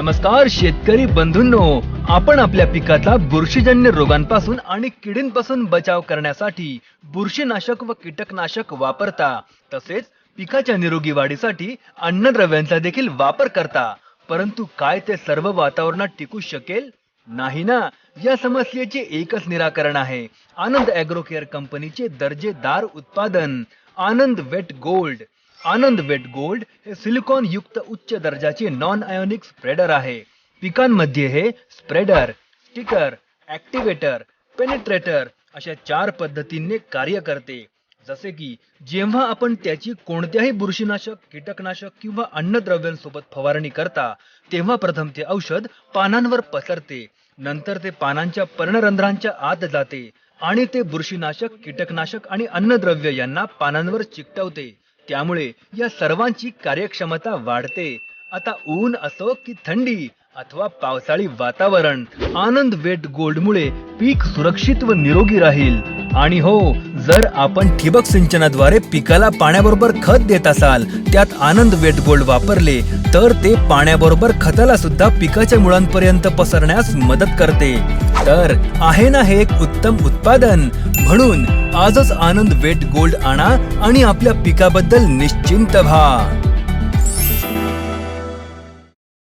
नमस्कार शेतकरी बंधूंनो. आपण आपल्या पिकाचा बुरशीजन्य रोगांपासून आणि किडींपासून बचाव करण्यासाठी बुरशीनाशक व कीटकनाशक वापरता. तसेच पिकाच्या निरोगी वाढीसाठी अन्नद्रव्यांचा देखील वापर करता. परंतु काय ते सर्व वातावरणात टिकू शकेल? नाही ना. या समस्येचे एकच निराकरण आहे. आनंद अॅग्रो केअर कंपनीचे दर्जेदार उत्पादन Anand wet gold. Anand wet gold हे सिलिकॉन युक्त उच्च दर्जाचे नॉन आयोनिक स्प्रेडर आहे. पिकांमध्ये हे स्प्रेडर स्टिकर ऍक्टिव्हेटर पेनिट्रेटर अशा चार पद्धतींनी कार्य करते. जसे की जेव्हा आपण त्याची कोणत्याही बुरशीनाशक कीटकनाशक किंवा अन्नद्रव्यांसोबत फवारणी करता तेव्हा प्रथम ते औषध पानांवर पसरते. नंतर ते पानांच्या पर्णरंध्रांच्या आत जाते आणि ते बुरशीनाशक कीटकनाशक आणि अन्नद्रव्य यांना पानांवर चिकटवते. त्यामुळे या सर्वांची कार्यक्षमता वाढते. आता ऊन असो की थंडी अथवा पावसाळी वातावरण आनंद वेट गोल्ड मुळे पीक सुरक्षित व निरोगी राहील. आणि हो जर आपण ठिबक सिंचनाद्वारे पिकाला पाण्याबरोबर खत देत असाल त्यात आनंद वेट गोल्ड वापरले तर ते पाण्याबरोबर खताला सुद्धा पिकाच्या मुळांपर्यंत पसरण्यास मदत करते. तर आहे ना हे एक उत्तम उत्पादन म्हणून आजच आनंद वेट गोल्ड आणा आणि आपल्या पिकाबद्दल निश्चिंत व्हा.